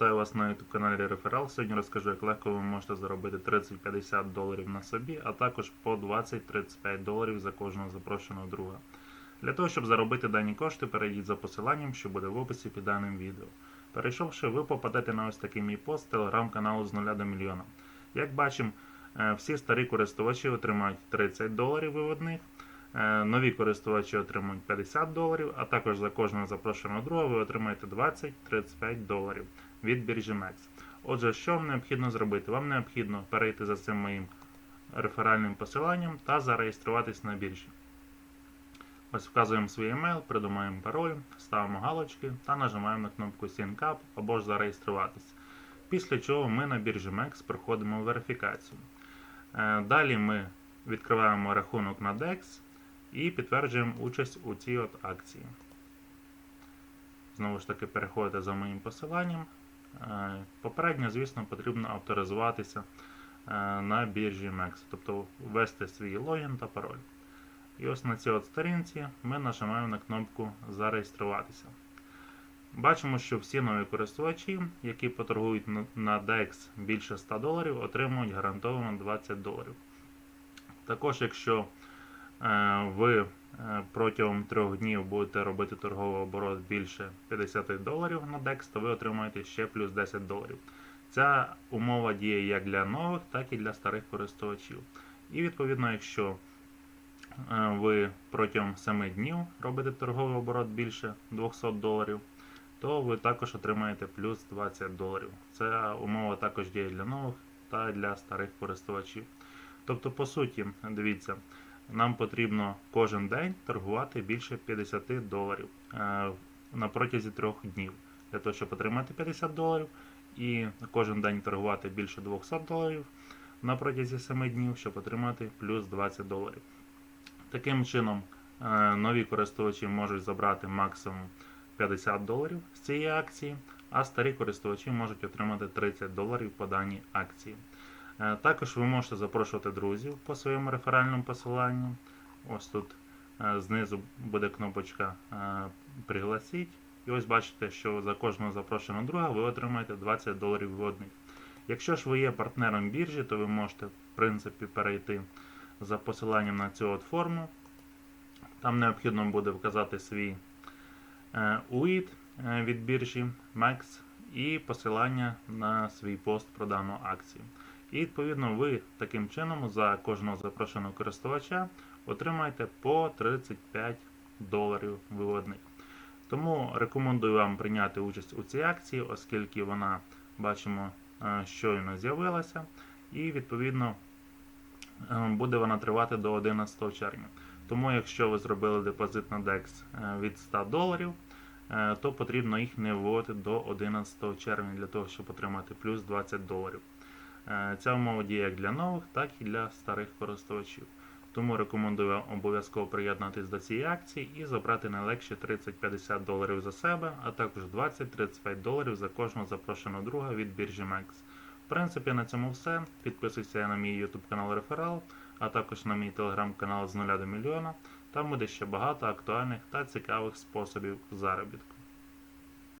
Вітаю вас на YouTube каналі Реферал. Сьогодні розкажу, як легко ви можете заробити 30-50 доларів на собі, а також по 20-35 доларів за кожного запрошеного друга. Для того, щоб заробити дані кошти, перейдіть за посиланням, що буде в описі під даним відео. Перейшовши, ви попадете на ось такий мій пост телеграм-каналу з 0 до мільйона. Як бачимо, е, всі старі користувачі отримають 30 доларів виводних. Е, Нові користувачі отримують 50 доларів, а також за кожного запрошеного друга ви отримаєте 20-35 доларів від біржі MEX. Отже, що вам необхідно зробити? Вам необхідно перейти за цим моїм реферальним посиланням та зареєструватись на біржі. Ось вказуємо свій емейл, придумаємо пароль, ставимо галочки та нажимаємо на кнопку Sync Up або ж зареєструватись. Після чого ми на біржі MEX проходимо верифікацію. Е, Далі ми відкриваємо рахунок на DEX і підтверджуємо участь у цій от акції. Знову ж таки, переходите за моїм посиланням. Е, Попередньо, звісно, потрібно авторизуватися е, на біржі MEX, тобто ввести свій логін та пароль. І ось на цій от сторінці ми нажимаємо на кнопку Зареєструватися. Бачимо, що всі нові користувачі, які поторгують на- DEX більше 100 доларів, отримують гарантовано 20 доларів. Також, якщо ви е, протягом трьох днів будете робити торговий оборот більше 50 доларів на DEX, то ви отримаєте ще плюс 10 доларів. Ця умова діє як для нових, так і для старих користувачів. І відповідно, якщо е, ви протягом 7 днів робите торговий оборот більше 200 доларів, то ви також отримаєте плюс 20 доларів. Ця умова також діє для нових та для старих користувачів. Тобто, по суті, дивіться, нам потрібно кожен день торгувати більше 50 доларів е, на протязі трьох днів. Для того, щоб отримати 50 доларів, і кожен день торгувати більше 200 доларів на протязі 7 днів, щоб отримати плюс 20 доларів. Таким чином, е, нові користувачі можуть забрати максимум 50 доларів з цієї акції, а старі користувачі можуть отримати 30 доларів по даній акції. Е, Також ви можете запрошувати друзів по своєму реферальному посиланню. Ось тут е, знизу буде кнопочка е, Пригласіть. І ось бачите, що за кожного запрошеного друга ви отримаєте 20 доларів вводних. Якщо ж ви є партнером біржі, то ви можете в принципі перейти за посиланням на цю от форму. Там необхідно буде вказати свій UID від біржі MEX і посилання на свій пост про дану акцію. І відповідно ви таким чином за кожного запрошеного користувача отримаєте по 35 доларів виводних. Тому рекомендую вам прийняти участь у цій акції, оскільки вона, бачимо, е, щойно з'явилася, і відповідно е, буде вона тривати до 11 червня. Тому, якщо ви зробили депозит на DEX е, від 100 доларів, то потрібно їх не вводити до 11 червня для того, щоб отримати плюс 20 доларів. Е, Ця умова діє як для нових, так і для старих користувачів. Тому рекомендую обов'язково приєднатись до цієї акції і забрати найлегше 30-50 доларів за себе, а також 20-35 доларів за кожного запрошеного друга від біржі MEX. В принципі, на цьому все. Підписуйся на мій YouTube канал Реферал, а також на мій телеграм-канал з 0 до мільйона. Там буде ще багато актуальних та цікавих способів заробітку.